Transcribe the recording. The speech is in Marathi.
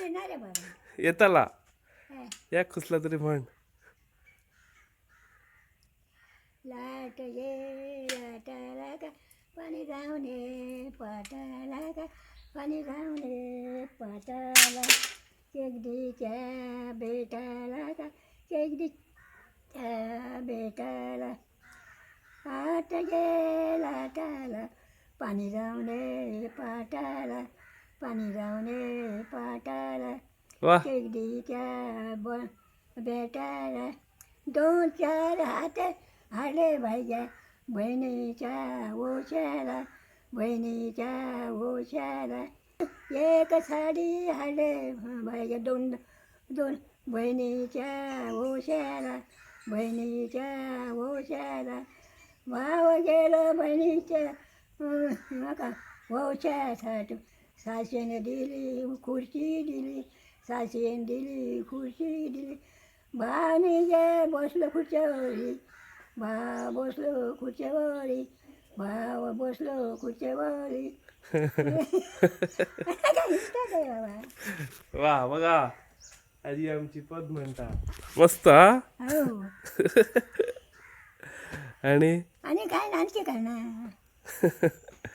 येणार रे बाबा येताला. या खुसला तरी म्हण. लाट ये लाटाला का पाणी जाऊने पाटाला का पाणी जाऊने पाटाला शेगडीच्या बेटाला का शेगडीच्या बेटाला आट गे लाटाला पाणी जाऊने पाटाला पाणी जाऊने पाटाला वा शेगडीच्या ब बेटाला दोन चार हात आले भाईच्या बहिणीच्या ओशाला बहिणीच्या ओशाला एक साडी आले भाईच्या दोन दोन बहिणीच्या ओशाला बहिणीच्या ओशाला भाव गेलं बहिणीच्या नका ओशासाठी सासूने दिली खुर्ची दिली सासूने दिली खुर्ची दिली। भावाने गे बसलो खुर्च्यावरी भाव बसलो खुर्च्यावरी भाव बसलो खुर्च्यावरी। काय वा बघा. आजी आमची पद म्हणता मस्त हा? हो. आणि? आणि काय आणखी करणार?